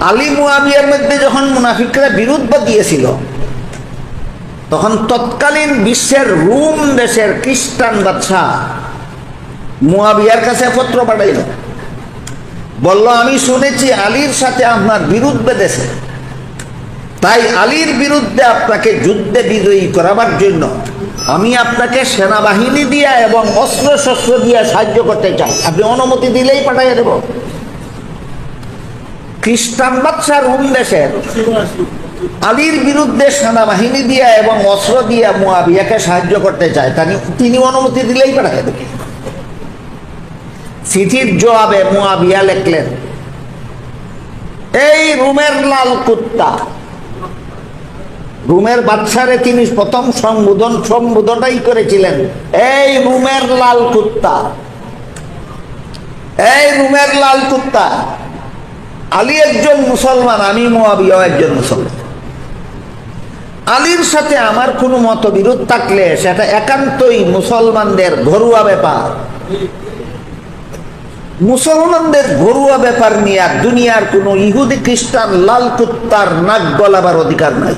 আলী মুয়াবিয়ার মধ্যে যখন মুনাফিকরা বিরুদ্ধ দিয়েছিল, তখন তৎকালীন বিশ্বের রুম দেশের খ্রিস্টান বাদশাহ মুয়াবিয়ার কাছে পত্র পাঠাইল। বলল, আমি শুনেছি আলীর সাথে আপনার বিরুদ্ধ বেঁধেছে তাই আলীর বিরুদ্ধে আপনাকে যুদ্ধে বিজয়ী করাবার জন্য আমি আপনাকে সেনাবাহিনী দিয়া এবং অস্ত্র শস্ত্র দিয়া সাহায্য করতে চাই। আপনি অনুমতি দিলেই পাঠাইয়া দেব। খ্রিস্টান বাদশাহ রুম দেশের আলীর বিরুদ্ধে সেনাবাহিনী দিয়া এবং অস্ত্র দিয়া মুয়াবিয়াকে সাহায্য করতে চায় তানি অনুমতি দিলেই পাঠাইয়া দেবে। চিঠির জবাবে মুয়াবিয়া লেখলেন, এই রুমের লাল কুত্তা, রুমের বাদশারে তিনি প্রথম সম্বোধন, সম্বোধনটাই করেছিলেন। এই রুমের লাল কুত্তা, এই রুমের লাল কুত্তা আলী একজন মুসলমান, আমি মোয়াবিয়াও একজন মুসলমান। আলীর সাথে আমার কোনো মতবিরোধ থাকলে সেটা একান্তই মুসলমানদের ঘরুয়া ব্যাপার। মুসলমানদের ঘরুয়া ব্যাপার নিয়ে আর দুনিয়ার কোনো ইহুদি খ্রিস্টান লাল কুত্তার নাক গলাবার অধিকার নাই।